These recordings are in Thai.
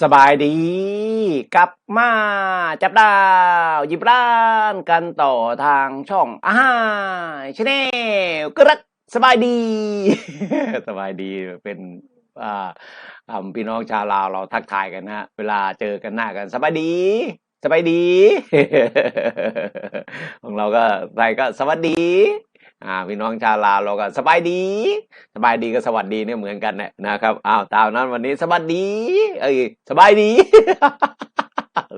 สบายดี กลับมาจับดาวหยิบร้านกันต่อทางช่องอาหารชาแนลกรักสบายดี สบายดีเป็นอ่าพี่น้องชาวลาวเราทักทายกันนะฮะเวลาเจอกันหน้ากันสบายดีสบายดี ของเราก็ไทยก็สวัสดี อ่าพี่น้องชาวลาวเราก็สบายดี สบายดีก็สวัสดีเนี่ยเหมือนกันเนี่ยนะครับอ้าวตามนั้นวันนี้สวัสดี เอ้ยสบายดี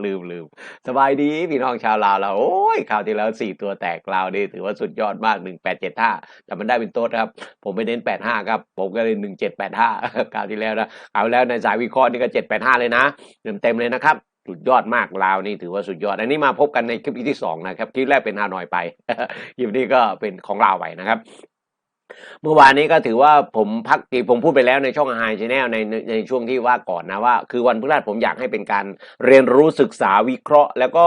ลืมลืมสบายดีพี่น้องชาวลาวเราโอ้ยคราวที่แล้วสี่ตัวแตกลาวนี่ถือว่าสุดยอดมากหนึ่งแปดเจ็ดห้าแต่มันได้เป็นโต๊ดครับ ผมไม่เน้นแปดห้าครับ ผมก็เลยหนึ่งเจ็ดแปดห้าคราวที่แล้วนะคราวแล้วในสายวิเคราะห์นี่ก็เจ็ดแปดห้าเลยนะเต็มเต็มเลยนะครับ สุดยอดมากลาวนี่ถือว่าสุดยอด อันนี้มาพบกันในคลิปที่สองนะครับ คลิปแรกเป็นฮานอยไปคลิปนี้ก็เป็นของลาวไปนะครับ เมื่อวานนี้ก็ถือว่าผมพักกีผมพูดไปแล้วในช่องไฮชแนลในในช่วงที่ว่าก่อนนะว่า คือวันพฤหัสผมอยากให้เป็นการเรียนรู้ศึกษาวิเคราะห์ แล้วก็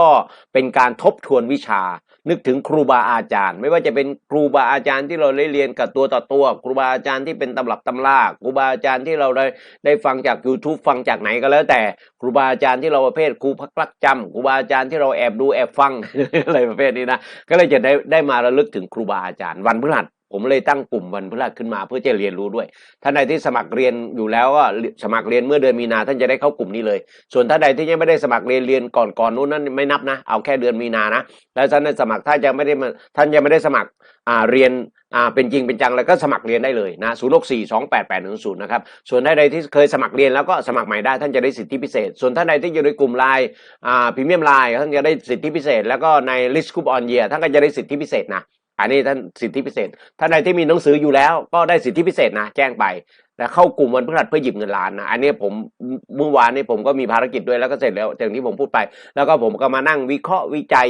เป็นการทบทวนวิชา นึกถึงครูบาอาจารย์ ไม่ว่าจะเป็นครูบาอาจารย์ที่เราได้เรียนกับตัวต่อตัว ครูบาอาจารย์ที่เป็นตำรับตำราครูบาอาจารย์ที่เราได้ได้ฟังจาก YouTube ฟังจากไหนก็แล้วแต่ ครูบาอาจารย์ที่เราประเภทครูพักรักจำครูบาอาจารย์ที่เราแอบดูแอบฟังอะไรประเภทนี้นะก็เลยจะได้ได้มาระลึกถึงครูบาอาจารย์วันพฤหัส ผมเลยตั้งกลุ่มวันพฤหัสขึ้นมาเพื่อจะเรียนรู้ด้วย ท่านใดที่สมัครเรียนอยู่แล้วก็สมัครเรียนเมื่อเดือนมีนาท่านจะได้เข้ากลุ่มนี้เลย ส่วนท่านใดที่ยังไม่ได้สมัครเรียนเรียนก่อนก่อนนู้นนั้นไม่นับนะ เอาแค่เดือนมีนานะ แล้วท่านได้สมัครถ้ายังไม่ได้ท่านยังไม่ได้สมัครอ่าเรียนอ่าเป็นจริงเป็นจังแล้วก็สมัครเรียนได้เลยนะศูนย์หกสี่สองแปดแปดหนึ่งศูนย์นะครับ ส่วนท่านใดที่เคยสมัครเรียนแล้วก็สมัครใหม่ได้ท่านจะได้สิทธิพิเศษ ส่วนท่านใดที่อยู่ในกลุ่มไลน์อ่าพรีเมียมไลน์ท่านจะได้สิทธิพิเศษ แล้วก็ในลิสต์คูปออนเยียท่านก็จะได้สิทธิพิเศษนะ อันนี้ท่านสิทธิพิเศษ ท่านใดที่มีหนังสืออยู่แล้วก็ได้สิทธิพิเศษนะแจ้งไปแต่เข้ากลุ่มวันพฤหัสเพื่อหยิบเงินล้านนะ อันนี้ผมเมื่อวานนี้ผมก็มีภารกิจด้วยแล้วก็เสร็จแล้วอย่างที่ผมพูดไป แล้วก็ผมก็มานั่งวิเคราะห์วิจัย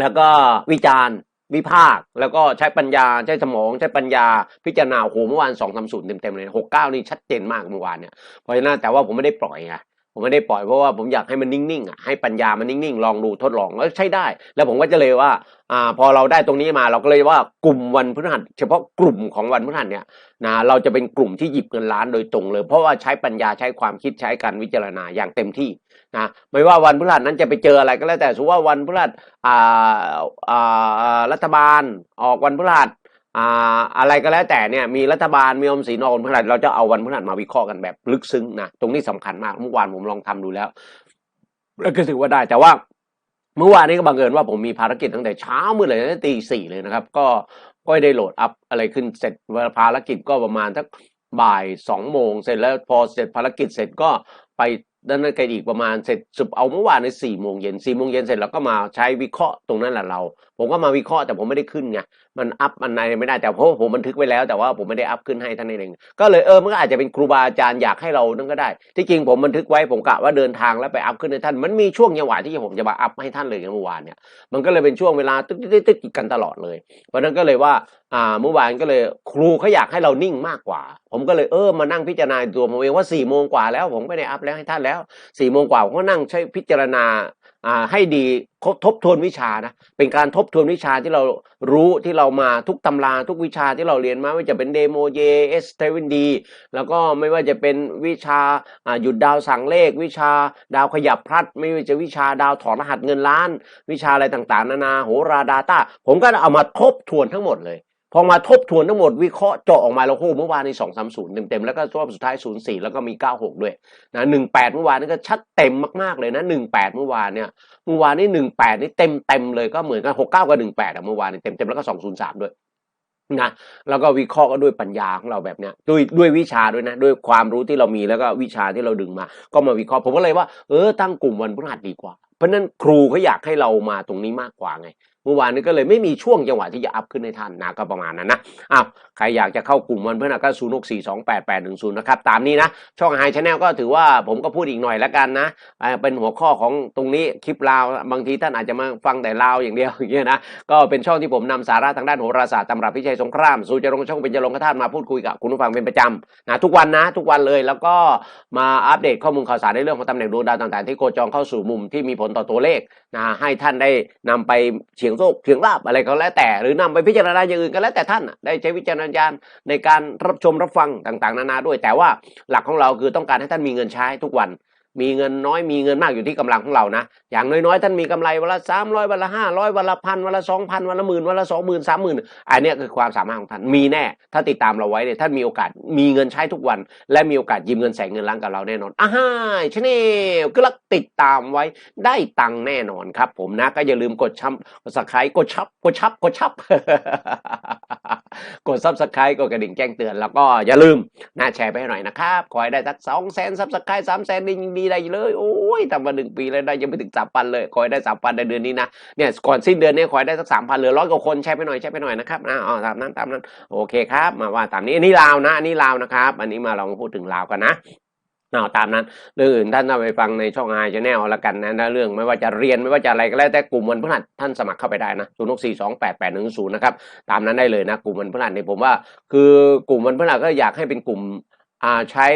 แล้วก็วิจารณ์วิพากษ์แล้วก็ใช้ปัญญาใช้สมองใช้ปัญญาพิจารณาโหเมื่อวานสองสามศูนย์เต็มๆเลยหกเก้านี่ชัดเจนมากเมื่อวานเนี่ยเพราะฉะนั้นแต่ว่าผมไม่ได้ปล่อยไง ผมไม่ได้ปล่อยเพราะว่าผมอยากให้มันนิ่งๆอะให้ปัญญามันนิ่งๆ ลองดูทดลองแล้วใช้ได้ แล้วผมก็จะเลยว่าอ่าพอเราได้ตรงนี้มาเราก็เลยว่ากลุ่มวันพฤหัสเฉพาะกลุ่มของวันพฤหัสเนี่ยนะเราจะเป็นกลุ่มที่หยิบเงินล้านโดยตรงเลย เพราะว่าใช้ปัญญาใช้ความคิดใช้การวิจารณาอย่างเต็มที่นะไม่ว่าวันพฤหัสนั้นจะไปเจออะไรก็แล้วแต่สมมติว่าวันพฤหัสอ่าอ่ารัฐบาลออกวันพฤหัส อ่าอะไรก็แล้วแต่เนี่ยมีรัฐบาลมีอมสินอกวันพฤหัสเราจะเอาวันพฤหัสมาวิเคราะห์กันแบบลึกซึ้งนะตรงนี้สำคัญมากเมื่อวานผมลองทำดูแล้วแล้วก็ถือว่าได้แต่ว่าเมื่อวานนี้ก็บังเอิญว่าผมมีภารกิจตั้งแต่เช้ามืดเลยตั้งแต่ตีสี่เลยนะครับ ก็ก็ได้โหลดอัพอะไรขึ้นเสร็จภารกิจก็ประมาณสักบ่ายสองโมงเสร็จแล้วพอเสร็จภารกิจเสร็จก็ไปด้านนั้นกันอีกประมาณเสร็จสุบเอาเมื่อวานในสี่โมงเย็นสี่โมงเย็นเสร็จแล้วก็มาใช้วิเคราะห์ตรงนั้นแหละเรา ผมก็มาวิเคราะห์แต่ผมไม่ได้ขึ้นไง มันอัพมันอะไรไม่ได้แต่เพราะผมบันทึกไว้แล้ว แต่ว่าผมไม่ได้อัพขึ้นให้ท่านเองก็เลยเออมันก็อาจจะเป็นครูบาอาจารย์อยากให้เรานั่นก็ได้ ที่จริงผมบันทึกไว้ผมกะว่าเดินทางแล้วไปอัพขึ้นให้ท่านมันมีช่วงจังหวะที่ผมจะมาอัพให้ท่านเลยเมื่อวานเนี่ยมันก็เลยเป็นช่วงเวลาตึ๊ดตึ๊ดตึ๊ดกันตลอดเลยเพราะนั้นก็เลยว่าอ่าเมื่อวานก็เลยครูเขาอยากให้เรานิ่งมากกว่า ผมก็เลยเออมานั่งพิจารณาตัวผมเองว่าสี่โมงกว่าแล้ว ผมไม่ได้อัพแล้วให้ท่านแล้วสี่โมงกว่าผมก็นั่งใช้พิจารณา ให้ดีทบทวนวิชานะเป็นการทบทวนวิชาที่เรารู้ที่เรามาทุกตำราทุกวิชาที่เราเรียนมาไม่ว่าจะเป็นเดโมเยเอสเทวินดีแล้วก็ไม่ว่าจะเป็นวิชาอ่าหยุดดาวสั่งเลข วิชาดาวขยับพลัด ไม่ว่าจะวิชาดาวถอดรหัสเงินล้าน วิชาอะไรต่างๆ นานาโหราดาต้าผมก็เอามาทบทวนทั้งหมดเลย พอมาทบทวนทั้งหมดวิเคราะห์เจาะออกมาแล้วโอ้เมื่อวานในสองสามศูนย์เต็มๆแล้วก็รอบสุดท้ายศูนย์สี่แล้วก็มีเก้าหกด้วยนะหนึ่งแปดเมื่อวานนี่ก็ชัดเต็มมากๆเลยนะหนึ่งแปดเมื่อวานเนี่ยเมื่อวานนี้หนึ่งแปดนี่เต็มเต็มเลยก็เหมือนกันหกเก้ากับหนึ่งแปดอะเมื่อวานนี่เต็มเต็มๆแล้วก็สองศูนย์สามด้วยนะแล้วก็วิเคราะห์ก็ด้วยปัญญาของเราแบบเนี้ยด้วยด้วยวิชาด้วยนะ ด้วยความรู้ที่เรามีแล้วก็วิชาที่เราดึงมา ก็มาวิเคราะห์ผมก็เลยว่าเออตั้งกลุ่มวันพฤหัสดีกว่า เพราะนั้นครูเขาอยากให้เรามาตรงนี้มากกว่าไง เมื่อวานนี้ก็เลยไม่มีช่วงจังหวะที่จะอัพขึ้นให้ท่านนะก็ประมาณนั้นนะอ้าวใครอยากจะเข้ากลุ่มวันพฤหัสก็ศูนย์หกสี่สองแปดแปดหนึ่งศูนย์นะครับตามนี้นะ ช่องไฮชาแนลก็ถือว่าผมก็พูดอีกหน่อยแล้วกันนะเป็นหัวข้อของตรงนี้คลิปลาวบางทีท่านอาจจะมาฟังแต่ลาวอย่างเดียวอย่างเงี้ยนะก็เป็นช่องที่ผมนำสาระทางด้านโหราศาสตร์ตำรับพิชัยสงครามสู่จะลงช่องเป็นจะลงกระทานมาพูดคุยกับคุณผู้ฟังเป็นประจำนะทุกวันนะ ทุกวันเลยแล้วก็มาอัปเดตข้อมูลข่าวสารในเรื่องของตำแหน่งดวงดาวต่างๆ ที่โคจรเข้าสู่มุมที่มีผลต่อตัวเลขนะให้ท่านได้นำไปเฉียงโชคเสียงลาบอะไรก็แล้วแต่ หรือนำไปพิจารณาอย่างอื่นก็แล้วแต่ท่านได้ใช้วิจารณญาณในการรับชมรับฟังต่างๆ นานาด้วย แต่ว่าหลักของเราคือต้องการให้ท่านมีเงินใช้ทุกวัน มีเงินน้อยมีเงินมากอยู่ที่กำลังของเรานะ อย่างน้อยๆ ท่านมีกำไรวันละสามร้อยวันละห้าร้อยวันละพันวันละสองพันวันละหมื่นวันละสองหมื่นสามหมื่นอันนี้คือความสามารถของท่านมีแน่ ถ้าติดตามเราไว้เนี่ยท่านมีโอกาสมีเงินใช้ทุกวัน และมีโอกาสยืมเงินแสนเงินล้านกับเราแน่นอนอ่าฮะชแนลก็ลักติดตามไว้ได้ตังค์แน่นอนครับ ผมนะก็อย่าลืมกดชับสไครต์กดชับกดชับกดชับ กดซับสไครต์กดกระดิ่งแจ้งเตือนแล้วก็อย่าลืมนะแชร์ไปให้หน่อยนะครับขอให้ได้สักสองแสนซับสไครต์สามแสนดีดีได้เลยโอ้ยทำมาหนึ่งปีแล้วได้ยังไม่ถึงสามพันเลยขอให้ได้สามพันในเดือนนี้นะเนี่ยก่อนสิ้นเดือนนี้ขอให้ได้สักสามพันเหลือร้อยกว่าคนแชร์ไปหน่อยแชร์ไปหน่อยนะครับนะอ๋อตามนั้นตามนั้นโอเคครับมาว่าตามนี้อันนี้ลาวนะอันนี้ลาวนะครับอันนี้มาลองพูดถึงลาวกันนะเอาตามนั้นเรื่องอื่นท่านเอาไปฟังในช่องไฮชแนลล้วกันนะนะเรื่องไม่ว่าจะเรียนไม่ว่าจะอะไรก็แล้วแต่กลุ่มวันพฤหัสท่านสมัครเข้าไปได้นะศูนย์หกสี่สองแปดแปดหนึ่งศูนย์นะครับตามนั้นได้เลยนะกลุ่มวันพฤหัสเนี่ยผมว่าคือกลุ่มวันพฤหัสก็อยากให้เป็นกลุ่มอ่าใช้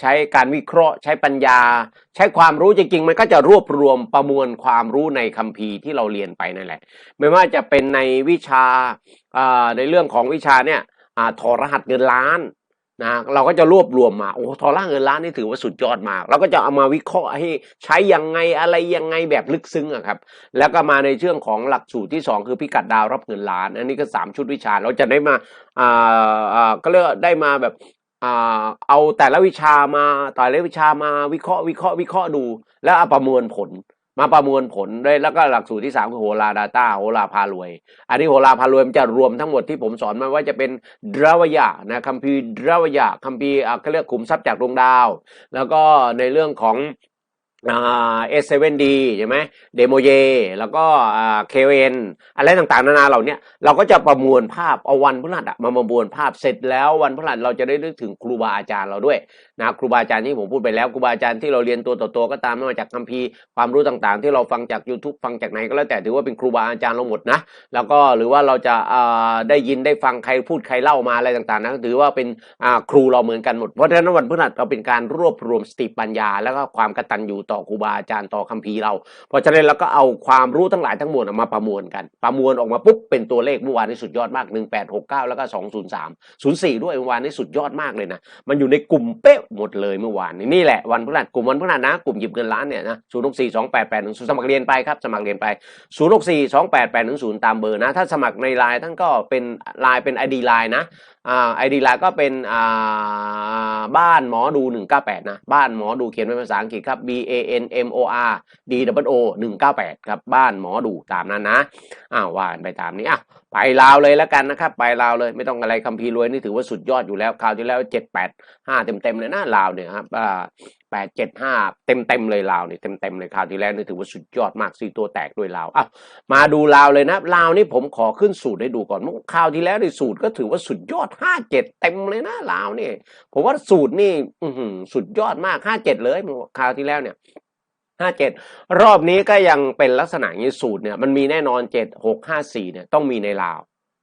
ใช้การวิเคราะห์ ใช้ปัญญา ใช้ความรู้จริงๆ มันก็จะรวบรวมประมวลความรู้ในคัมภีร์ที่เราเรียนไปนั่นแหละ ไม่ว่าจะเป็นในวิชาในเรื่องของวิชาเนี่ยอถอดรหัสเงินล้านนะเราก็จะรวบรวมมาโอ้ถอรหัสเงินล้านนี่ถือว่าสุดยอดมากเราก็จะเอามาวิเคราะห์ให้ใช้ยังไงอะไรยังไงแบบลึกซึ้งอะครับ แล้วก็มาในเรื่องของหลักสูตรที่สองคือพิกัดดาวรับเงินล้าน อันนี้ก็สามชุดวิชาเราจะได้มาอ่าอ่าก็เรียกได้มาแบบ เอาแต่ละวิชามาแต่ละวิชามาวิเคราะห์วิเคราะห์วิเคราะห์ดู แล้วเอาประมวลผลมาประมวลผลด้วยแล้วก็หลักสูตรที่สามคือโหราดาต้าโหราพารวย อันนี้โหราพารวยมันจะรวมทั้งหมดที่ผมสอนมาว่าจะเป็นดราวายะนะคัมภีร์ดราวายะคัมภีร์อ่าเขาเรียกขุมทรัพย์จากดวงดาว แล้วก็ในเรื่องของ เอสเซเว่นดีใช่ไหมเดโมเยแล้วก็อ่าเคเนอะไรต่างๆ นานาเหล่านี้เราก็จะประมวลภาพเอาวันพฤหัสมาประมวลภาพเสร็จแล้ววันพฤหัสเราจะได้นึกถึงครูบาอาจารย์เราด้วยนะครูบาอาจารย์ที่ผมพูดไปแล้วครูบาอาจารย์ที่เราเรียนตัวต่อตัวก็ตามไม่ว่าจากคัมภีร์ความรู้ต่างๆ ที่เราฟังจาก YouTube ฟังจากไหนก็แล้วแต่ถือว่าเป็นครูบาอาจารย์เราหมดนะแล้วก็หรือว่าเราจะได้ยินได้ฟังใครพูดใครเล่ามาอะไรต่างๆนะถือว่าเป็นครูเราเหมือนกันหมดเพราะฉะนั้นวันพฤหัสเราเป็นการรวบรวมสติปัญญา แล้วก็ความกตัญญูต่อครูบาอาจารย์ต่อคัมภีร์เรา เพราะฉะนั้นเราก็เอาความรู้ทั้งหลายทั้งมวลมาประมวลกัน ประมวลออกมาปุ๊บเป็นตัวเลขเมื่อวานนี้สุดยอดมาก 1869 แล้วก็ 203 04 ด้วยเมื่อวานนี้สุดยอดมากเลยนะ มันอยู่ในกลุ่มเป๊ะหมดเลยเมื่อวานนี้นี่แหละวันพฤหัสกลุ่มวันพฤหัสนะกลุ่มหยิบเงินล้านเนี่ยนะ064 2881 0สมัครเรียนไปครับสมัครเรียนไป 064 2881 0 ตามเบอร์นะ ถ้าสมัครในไลน์ท่านก็เป็นไลน์เป็น ID ไลน์นะ อ่า ID ไลน์ก็เป็นอ่าบ้านหมอดู 198 นะ บ้านหมอดูเขียนเป็นภาษาอังกฤษครับ B A N M O R D W O 198 ครับบ้านหมอดูตามนั้นนะอ้าวว่ากันไปตามนี้อะไปลาวเลยแล้วกันนะครับ ไปลาวเลยไม่ต้องอะไรคัมภีร์รวยนี่ถือว่าสุดยอดอยู่แล้วคราวที่แล้ว 7 8 5 เต็มเต็มๆเลยนะลาวเนี่ยครับอ่า แปดเจ็ดห้าเต็มเต็มๆเลยลาวนี่เต็มเต็มๆเลยคราวที่แล้วนี่ถือว่าสุดยอดมากสี่ตัวแตกด้วยลาวอ้าวมาดูลาวเลยนะลาวนี่ผมขอขึ้นสูตรให้ดูก่อนเมื่อคราวที่แล้วในสูตรก็ถือว่าสุดยอดห้าเจ็ดเต็มเลยนะลาวนี่ผมว่าสูตรนี่อืสุดยอดมากห้าเจ็ดเลยคราวที่แล้วเนี่ยห้าเจ็ดรอบนี้ก็ยังเป็นลักษณะนี้สูตรเนี่ยมันมีแน่นอนเจ็ดหกห้าสี่เนี่ยต้องมีในลาว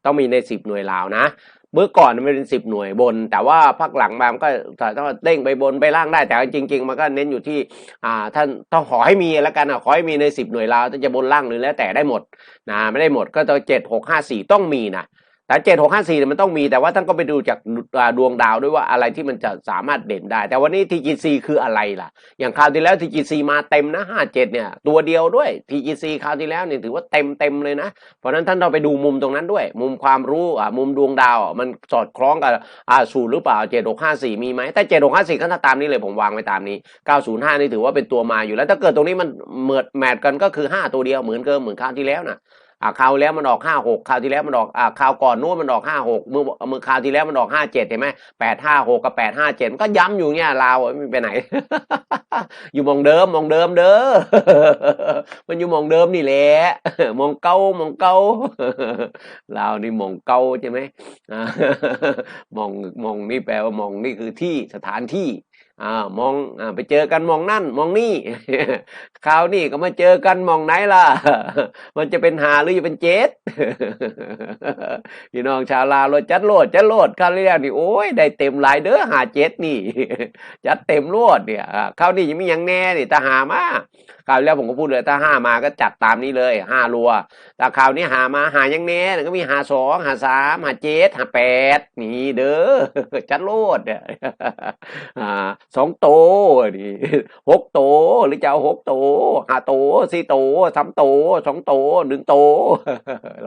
ต้องมีในสิบหน่วยลาวนะ เมื่อก่อนมันเป็นสิบหน่วยบน แต่ว่าพักหลังมามันก็ต้องเด้งไปบนไปล่างได้แต่จริง ๆ มันก็เน้นอยู่ที่อ่าท่านต้องขอให้มีแล้วกันอะขอให้มีในสิบหน่วยลาวถ้าจะบนล่างหรือแล้วแต่ได้หมดนะไม่ได้หมดก็ตัวเจ็ดหกห้าสี่ต้องมีนะ แต่เจ็ดหกห้าสี่มันต้องมีแต่ว่าท่านก็ไปดูจากดวงดาวด้วยว่าอะไรที่มันจะสามารถเด่นได้ แต่วันนี้ TGC คืออะไรล่ะ อย่างคราวที่แล้ว TGC มาเต็มนะห้าเจ็ดเนี่ยตัวเดียวด้วย TGC คราวที่แล้วเนี่ยถือว่าเต็มเต็มเลยนะ เพราะฉะนั้นท่านต้องไปดูมุมตรงนั้นด้วย มุมความรู้อ่ามุมดวงดาวมันสอดคล้องกับอ่าสูตรหรือเปล่าเจ็ดหกห้าสี่มีไหมแต่เจ็ดหกห้าสี่ก็ถ้าตามนี้เลยผมวางไว้ตามนี้เก้าศูนย์ห้านี่ถือว่าเป็นตัวมาอยู่แล้วถ้าเกิดตรงนี้มันเหมือนแมทกันก็คือห้าตัวเดียวเหมือนเกิมเหมือนคราวที่แล้วนะ อ่าคราวแล้วมันออกห้าหกคราวที่แล้วมันออกอ่าคราวก่อนนู้นมันออกห้าหกมือมือคราวที่แล้วมันออกห้าเจ็ดเห็นไหมแปดห้าหกกับแปดห้าเจ็ดมันก็ย้ำอยู่เนี่ยลาวไม่ไปไหน อยู่มองเดิมมองเดิมเด้อมันอยู่มองเดิมนี่แหละมองเก้ามองเก้าลาวนี่มองเก้าใช่ไหมมองมองนี่แปลว่ามองนี่คือที่สถานที่ อ่ามองอไปเจอกันมองนั่นมองนี่คราวนี้ก็มาเจอกันมองไหนล่ะ มันจะเป็นหาหรือจะเป็นเจ็ดพี่น้องชาวลาวเราจัดโลดจัดโลดคราวที่แล้นี่โอ้ยได้เต็มหลายเด้อหาเจ็ดนี่ จัดเต็มโลดเนี่ยอ่าคราวนี้ยังมีย่างแน่นี่ถ้าหามาคราวแล้วผมก็พูดเลยถ้าห้ามาก็จัดตามนี้เลยห้ารัว แต่คราวนี้หามาหายังแน่ก็มีหาสองหาสามหาเจ็ดหาแปดนี่เด้อจัดโลดเนี่ยอ่าสองโตนี่หกโตหรือจะเอาหกโตห้าโตสี่โตสามโตสองโตหนึ่งโต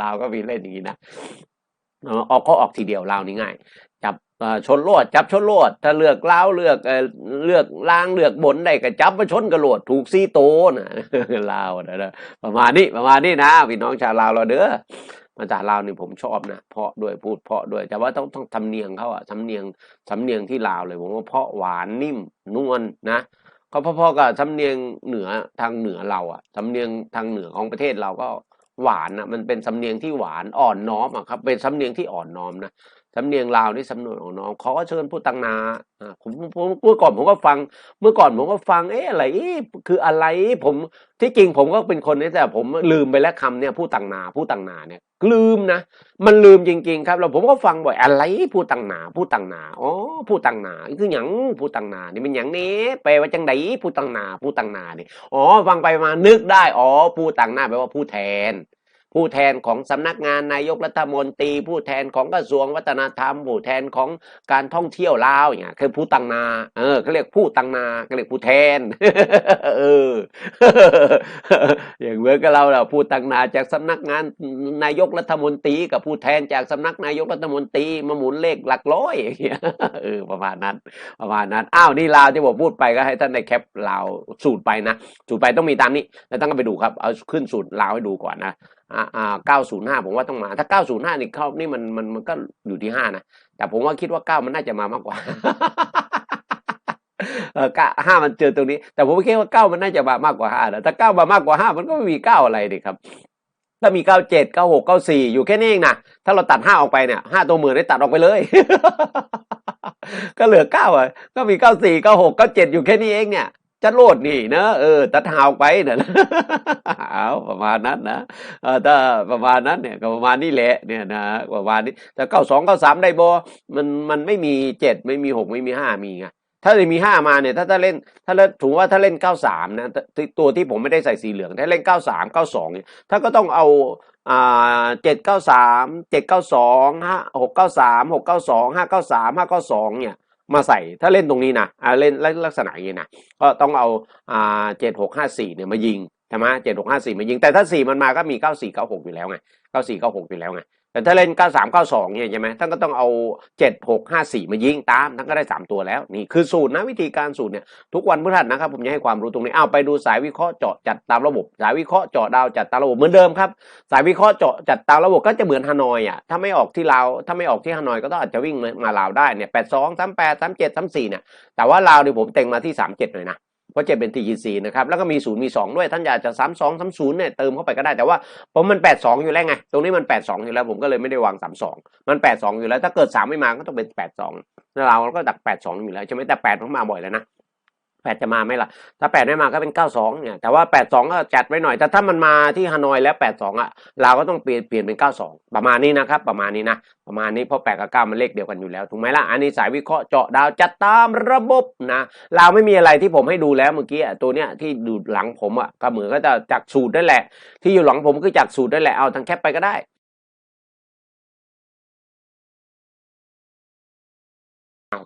ลาวก็มีเล่นอย่างนี้นะออกก็ออกทีเดียวลาวนี่ง่าย จับชนลวดจับชนลวดถ้าเลือกล้าวเลือกเลือกล่างเลือกบนได้ก็จับมาชนกระโดดถูกซี่โตนะลาวนะประมาณนี้ประมาณนี้นะพี่น้องชาวลาวเราเด้อ ภาษาลาวนี่ผมชอบนะเพาะด้วยพูดเพาะด้วย แต่ว่าต้องต้องทำเนียงเขาอะสำเนียงสำเนียงที่ลาวเลยผมว่าเพาะหวานนิ่มนวลนะเขาพอๆกับสำเนียงเหนือทางเหนือเราอะสำเนียงทางเหนือของประเทศเราก็หวานนะมันเป็นสำเนียงที่หวานอ่อนน้อมอะครับเป็นสำเนียงที่อ่อนน้อมนะ สำเนียงลาวนี่สำนียงของน้องเขาก็เชิญพูดตังนาผมผมเมื่อก่อนผมก็ฟัง เมื่อก่อนผมก็ฟังเอ๊ะอะไรเอ๊คืออะไรผมที่จริงผมก็เป็นคนนี้แต่ผมลืมไปแล้วคำเนี่ยพูดตังนาพูดตังนาเนี่ยลืมนะมันลืมจริง ๆ ครับแล้วผมก็ฟังบ่อยอะไรพูดตังนาพูดตังนาอ๋อพูดตังนาคือหยังพูดตังนานี่เป็นหยังนี้แปลว่าจังไดพูดตังนาพูดตังนานี่อ๋อฟังไปมานึกได้อ๋อพูดตังนาแปลว่าผู้แทน ผู้แทนของสำนักงานนายกรัฐมนตรี ผู้แทนของกระทรวงวัฒนธรรม ผู้แทนของการท่องเที่ยวลาวอย่างเงี้ยคือผู้ตังนาเออเขาเรียกผู้ตังนาเขาเรียกผู้แทนเอออย่างเหมือนกับเราเราผู้ตังนาจากสำนักงานนายกรัฐมนตรี กับผู้แทนจากสำนักนายกรัฐมนตรีมาหมุนเลขหลักร้อยอย่างเงี้ยเออประมาณนั้นประมาณนั้นอ้าวนี่ลาวที่ผมพูดไปก็ให้ท่านได้แคปลาวสูตรไปนะสูตรไปต้องมีตามนี้แล้วต้องก็ไปดูครับเอาขึ้นสูตรลาวให้ดูก่อนนะ อ่าอ่าเก้าศูนย์ห้าผมว่าต้องมา ถ้าเก้าศูนย์ห้านี่เข้านี่มันมันมันก็อยู่ที่ห้านะ แต่ผมว่าคิดว่าเก้ามันน่าจะมามากกว่าเออห้ามันเจอตรงนี้ แต่ผมคิดว่าเก้ามันน่าจะมามากกว่าห้านะถ้าเก้ามามากกว่าห้ามันก็ไม่มีเก้าอะไรดิครับถ้ามีเก้าเจ็ดเก้าหกเก้าสี่อยู่แค่นี้เองนะถ้าเราตัดห้าออกไปเนี่ยห้าตัวหมื่นได้ตัดออกไปเลย ก็เหลือเก้าอะก็มีเก้าสี่เก้าหกเก้าเจ็ดอยู่แค่นี้เองเนี่ย จะโลดนี่เนอะเออตัดหาออกไปเนี่ยเอาประมาณนั้นนะเออถ้าประมาณนั้นเนี่ยก็ประมาณนี้แหละเนี่ยนะประมาณนี้แต่เก้าสองเก้าสามได้บอมันมันไม่มีเจ็ดไม่มีหกไม่มีห้ามีไงถ้าจะมีห้ามาเนี่ยถ้าถ้าเล่นถ้าเล่นถือว่าถ้าเล่นเก้าสามนะตัวที่ผมไม่ได้ใส่สีเหลืองถ้าเล่นเก้าสามเก้าสองเนี่ยถ้าก็ต้องเอาอ่าเจ็ดเก้าสามเจ็ดเก้าสองห้าหกเก้าสามหกเก้าสองห้าเก้าสามห้าเก้าสองเนี่ย มาใส่ถ้าเล่นตรงนี้นะอ่าเล่นลักษณะอย่างนี้นะก็ต้องเอาอ่าเจ็ดหกห้าสี่เนี่ยมายิงใช่ไหมเจ็ดหกห้าสี่มายิงแต่ถ้าสี่มันมาก็มีเก้าสี่เก้าหกอยู่แล้วไงเก้าสี่เก้าหกอยู่แล้วไง แต่ถ้าเล่นเก้าสามเก้าสองเนี่ยใช่ไหมท่านก็ต้องเอาเจ็ดหกห้าสี่มายิงตามท่านก็ได้สามตัวแล้ว นี่คือสูตรนะวิธีการสูตรเนี่ยทุกวันพฤหัสนะครับผมจะให้ความรู้ตรงนี้เอาไปดูสายวิเคราะห์เจาะจัดตามระบบ สายวิเคราะห์เจาะดาวจัดตามระบบเหมือนเดิมครับ สายวิเคราะห์เจาะจัดตามระบบก็จะเหมือนฮานอยอะถ้าไม่ออกที่ลาวถ้าไม่ออกที่ฮานอยก็ต้องอาจจะวิ่งมาลาวได้เนี่ยแปดสองสามแปดสามเจ็ดสามสี่เนี่ยแต่ว่าลาวเนี่ยผมเต็งมาที่สามเจ็ดเลยนะ ราะจะเป็น TGC นะครับแล้วก็มีศูนย์มีสองด้วยท่านอยากจะสามสองสามศูนย์เนี่ยเติมเข้าไปก็ได้แต่ว่าผมมันแปดสองอยู่แล้วไง ตรงนี้มันแปดสองอยู่แล้วผมก็เลยไม่ได้วางสามสองมันแปดสองอยู่แล้วถ้าเกิดสามไม่มาก็ต้องเป็นแปดสองเราก็ดักแปดสองอยู่แล้วใช่ไหมแต่แปดผมมาบ่อยแล้วนะ แปดจะมาไหมล่ะ ถ้าแปดไม่มาก็เป็นเก้าสองเนี่ย แต่ว่าแปดสองก็จัดไว้หน่อย แต่ถ้ามันมาที่ฮานอยแล้วแปดสองอะ เราก็ต้องเปลี่ยนเปลี่ยนเป็นเก้าสองประมาณนี้นะครับ ประมาณนี้นะ ประมาณนี้เพราะแปดกับเก้ามันเลขเดียวกันอยู่แล้ว ถูกไหมล่ะ อันนี้สายวิเคราะห์เจาะดาวจัดตามระบบนะ เราไม่มีอะไรที่ผมให้ดูแล้วเมื่อกี้ตัวเนี้ยที่ดูหลังผมอะก็เหมือนก็จะจากสูตรได้แหละ ที่อยู่หลังผมคือจากสูตรได้แหละ เอาทางแคปไปก็ได้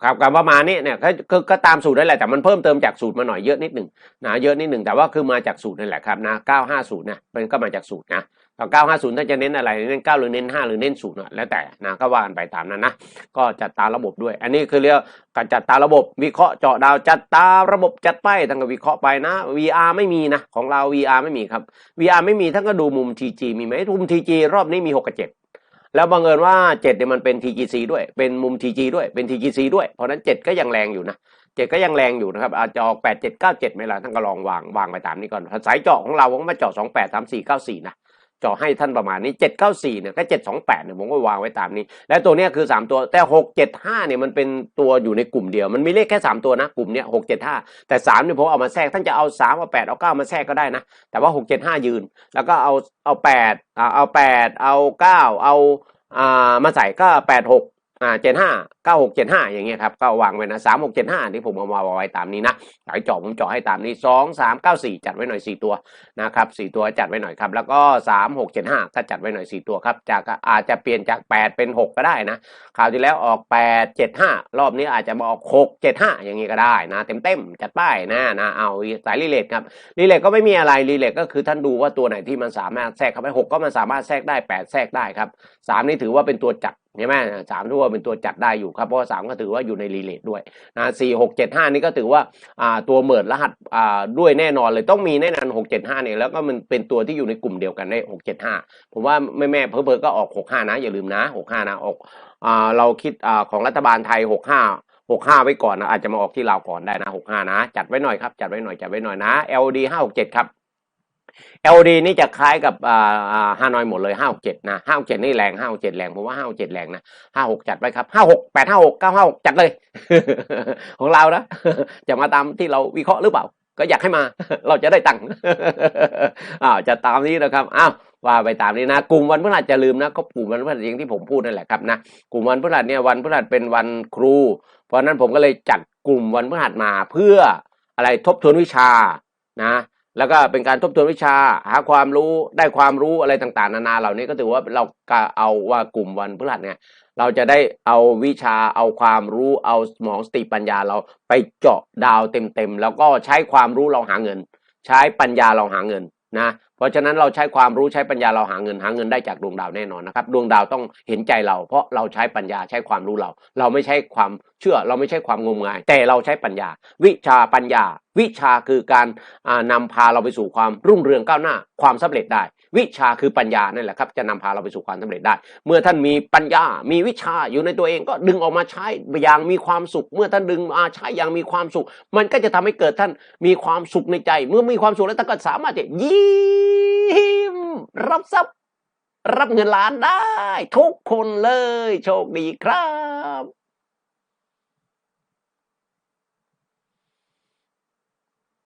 ครับการประมาณนี้เนี่ยก็ก็ก็ตามสูตรได้แหละแต่มันเพิ่มเติมจากสูตรมาหน่อยเยอะนิดหนึ่งนะเยอะนิดหนึ่งแต่ว่าคือมาจากสูตรนั่นแหละครับนะ950นะเป็นก็มาจากสูตรนะ950 ถ้าจะเน้นอะไรเน้น9หรือเน้น 5 หรือเน้นศูนย์อะแล้วแต่นะก็ว่ากันไปตามนั้นนะก็จัดตามระบบด้วย อันนี้คือเรียกการจัดตามระบบวิเคราะห์เจาะดาวจัดตามระบบจัดไปทั้งกับวิเคราะห์ไปนะ VR ไม่มีนะของเรา VR ไม่มีครับ VR ไม่มีทั้งก็ดูมุม TG มีไหมมุม TG รอบนี้มี6กับ7 แล้วบังเอิญว่า7เนี่ยมันเป็น TGC ด้วย เป็นมุม TG ด้วย เป็น TGC ด้วย เพราะนั้น 7 ก็ยังแรงอยู่นะ7ก็ยังแรงอยู่นะครับ อาจจะออก 8 7 9 7ไม่ละท่านก็ลองวางวางไปตามนี้ก่อน สายเจาะของเราก็มาเจาะ2 8 3 4 9 4 นะ จะให้ท่านประมาณนี้ 794เนี่ยก็728เนี่ยผมก็วางไว้ตามนี้ และตัวเนี้ยคือ 3 ตัวแต่ 675เนี่ยมันเป็นตัวอยู่ในกลุ่มเดียว มันมีเลขแค่ 3 ตัวนะกลุ่มเนี้ย675 แต่3เนี่ยผมเอามาแทรกท่านจะเอา 3 เอา 8 เอา 9 มาแทรกก็ได้นะ แต่ว่า 675 ยืน แล้วก็เอาเอา8เอา8เอา 9 เอาอ่ามาใส่ก็แปดหก อ่าเจ็ดห้าเก้าหกเจ็ดห้าอย่างเงี้ยครับก็วางไว้นะสามหกเจ็ดห้าที่ผมเอามาไว้ตามนี้นะสายจาะผมจาะให้ตามนี้สองสามเก้าสี่จัดไว้หน่อยสี่ตัวนะครับสี่ตัวจัดไว้หน่อยครับ แล้วก็สามหกเจ็ดห้าก็จัดไว้หน่อยสี่ตัวครับจากอาจจะเปลี่ยนจากแปดเป็นหกก็ได้นะคราวที่แล้วออกแปดเจ็ดห้ารอบนี้อาจจะมาออกหกเจ็ดห้าอย่างงี้ก็ได้นะ เต็มเต็มจัดป้ายนะนะเอาสายรีเลทครับรีเลทก็ไม่มีอะไรรีเลทก็คือท่านดูว่าตัวไหนที่มันสามารถแทรกเข้าไปหกก็มันสามารถแทรกได้แปดแทรกได้ครับสามนี่ถือว่าเป็นตัวจัด ใช่ไหมสามถือว่าเป็นตัวจัดได้อยู่ครับ เพราะว่าสามก็ถือว่าอยู่ในรีเลทด้วยนะสี่หกเจ็ดห้านี่ก็ถือว่าอ่าตัวเหมิดรหัสอ่าด้วยแน่นอนเลยต้องมีแน่นอนหกเจ็ดห้าเนี่ยแล้วก็มันเป็นตัวที่อยู่ในกลุ่มเดียวกันได้หกเจ็ดห้าผมว่าแม่แม่ๆเพอเพอก็ออกหกห้านะ อย่าลืมนะหกห้านะออกอ่าเราคิดอ่าของรัฐบาลไทยหกห้าหกห้าไว้ก่อนนะอาจจะมาออกที่เราวก่อนได้นะหกห้านะ จัดไว้หน่อยครับ จัดไว้หน่อยจัดไว้หน่อยนะ LD ห้าหกเจ็ดครับ LD นี่จะคล้ายกับอ่าอ่าห้าน้อยหมดเลยห้าหกเจ็ดนะห้าหกเจ็ดนี่แรงห้าหกเจ็ดแรงผมว่าห้าหกเจ็ดแรงนะห้าหกจัดไว้ครับห้าหกแปดห้าหกเก้าห้าหกจัดเลย ของเรานะจะมาตามที่เราวิเคราะห์หรือเปล่า ก็อยากให้มา เราจะได้ตังค์อ้าวจะตามนี้นะครับอ้าวว่าไปตามนี้นะ กลุ่มวันพฤหัสจะลืมนะก็กลุ่มวันพฤหัสอย่างที่ผมพูดนั่นแหละครับนะกลุ่มวันพฤหัสเนี่ยวันพฤหัสเป็นวันครู เพราะนั้นผมก็เลยจัดกลุ่มวันพฤหัสมาเพื่ออะไรทบทวนวิชานะ แล้วก็เป็นการทบทวนวิชาหาความรู้ได้ความรู้อะไรต่างๆ นานาเหล่านี้ก็ถือว่าเราก็เอาว่ากลุ่มวันพฤหัสเนี่ยเราจะได้เอาวิชาเอาความรู้เอาสมองสติปัญญาเราไปเจาะดาวเต็มๆแล้วก็ใช้ความรู้เราหาเงิน ใช้ปัญญาเราหาเงินนะเพราะฉะนั้นเราใช้ความรู้ใช้ปัญญาเราหาเงินหาเงินได้จากดวงดาวแน่นอนนะครับดวงดาวต้องเห็นใจเรา เพราะเราใช้ปัญญาใช้ความรู้เรา เราไม่ใช่ความ เชื่อเราไม่ใช่ความงมงาย แต่เราใช้ปัญญา วิชาปัญญา วิชาคือการอ่านำพาเราไปสู่ความรุ่งเรืองก้าวหน้า ความสำเร็จได้ วิชาคือปัญญานั่นแหละครับ จะนำพาเราไปสู่ความสำเร็จได้ เมื่อท่านมีปัญญา มีวิชาอยู่ในตัวเองก็ดึงออกมาใช้อย่างมีความสุข เมื่อท่านดึงมาใช้อย่างมีความสุข มันก็จะทำให้เกิดท่านมีความสุขในใจ เมื่อมีความสุขแล้วท่านก็สามารถจะยิ้มรับทรัพย์รับเงินล้านได้ ทุกคนเลย โชคดีครับ